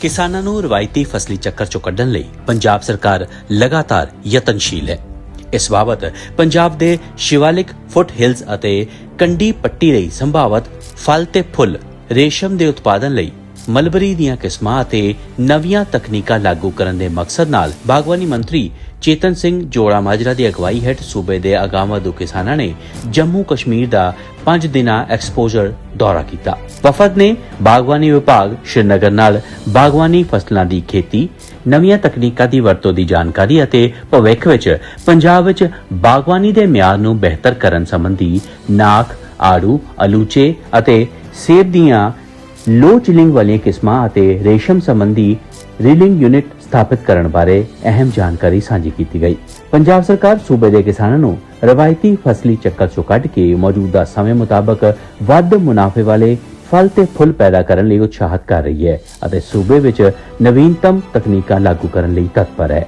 ਕਿਸਾਨਾਂ ਨੂੰ ਰਵਾਇਤੀ ਫਸਲੀ ਚੱਕਰ ਚੋਂ ਕੱਢਣ ਲਈ ਪੰਜਾਬ ਸਰਕਾਰ ਲਗਾਤਾਰ ਯਤਨਸ਼ੀਲ ਹੈ। ਇਸ ਬਾਬਤ ਪੰਜਾਬ ਦੇ ਸ਼ਿਵਾਲਿਕ ਫੁੱਟ ਹਿਲਸ ਅਤੇ ਕੰਡੀ ਪੱਟੀ ਲਈ ਸੰਭਾਵਤ ਫਲ ਤੇ ਫੁੱਲ ਰੇਸ਼ਮ ਦੇ ਉਤਪਾਦਨ ਲਈ ਮਲਬਰੀ ਦੀਆਂ ਕਿਸਮਾਂ ਅਤੇ ਨਵੀਆਂ ਤਕਨੀਕਾਂ ਲਾਗੂ ਕਰਨ ਦੇ ਮਕਸਦ ਨਾਲ ਬਾਗਵਾਨੀ ਮੰਤਰੀ ਚੇਤਨ ਸਿੰਘ ਜੋੜਾ ਮਾਜਰਾ ਦੀ ਅਗਵਾਈ ਹੇਠ ਸੂਬੇ ਦੇ ਅਗਾਮਦੂ ਕਿਸਾਨਾਂ ਨੇ ਜੰਮੂ ਕਸ਼ਮੀਰ ਦਾ 5 ਦਿਨਾ ਐਕਸਪੋਜ਼ਰ ਦੌਰਾ ਕੀਤਾ। ਵਫਦ ਨੇ ਬਾਗਵਾਨੀ ਵਿਭਾਗ ਸ਼੍ਰੀਨਗਰ ਨਾਲ ਬਾਗਵਾਨੀ ਫਸਲਾਂ ਦੀ ਖੇਤੀ, ਨਵੀਆਂ ਤਕਨੀਕਾਂ ਦੀ ਵਰਤੋਂ ਦੀ ਜਾਣਕਾਰੀ ਅਤੇ ਭਵਿੱਖ ਵਿੱਚ ਪੰਜਾਬ ਵਿੱਚ ਬਾਗਵਾਨੀ ਦੇ ਮਿਆਰ ਨੂੰ ਬਿਹਤਰ ਕਰਨ ਸੰਬੰਧੀ ਨਾਖ, ਆੜੂ, ਅਲੂਚੇ ਅਤੇ ਸੇਬ ਦੀਆਂ ਲੋ ਚਿਲਿੰਗ ਵਾਲੀਆਂ ਕਿਸਮਾਂ ਅਤੇ ਰੇਸ਼ਮ ਸੰਬੰਧੀ ਰੀਲਿੰਗ ਯੂਨਿਟ ਸਥਾਪਿਤ ਕਰਨ ਬਾਰੇ ਅਹਿਮ ਜਾਣਕਾਰੀ ਸਾਂਝੀ ਕੀਤੀ ਗਈ। ਪੰਜਾਬ ਸਰਕਾਰ ਸੂਬੇ ਦੇ ਕਿਸਾਨਾਂ ਨੂੰ ਰਵਾਇਤੀ ਫਸਲੀ ਚੱਕਰ ਚੋਂ ਕੱਢ ਕੇ ਮੌਜੂਦਾ ਸਮੇਂ ਮੁਤਾਬਕ ਵੱਧ ਮੁਨਾਫੇ ਵਾਲੇ ਫਲ ਤੇ ਫੁੱਲ ਪੈਦਾ ਕਰਨ ਲਈ ਉਤਸ਼ਾਹਤ ਕਰ ਰਹੀ ਹੈ ਅਤੇ ਸੂਬੇ ਵਿੱਚ ਨਵੀਨਤਮ ਤਕਨੀਕਾਂ ਲਾਗੂ ਕਰਨ ਲਈ ਤਤਪਰ ਹੈ।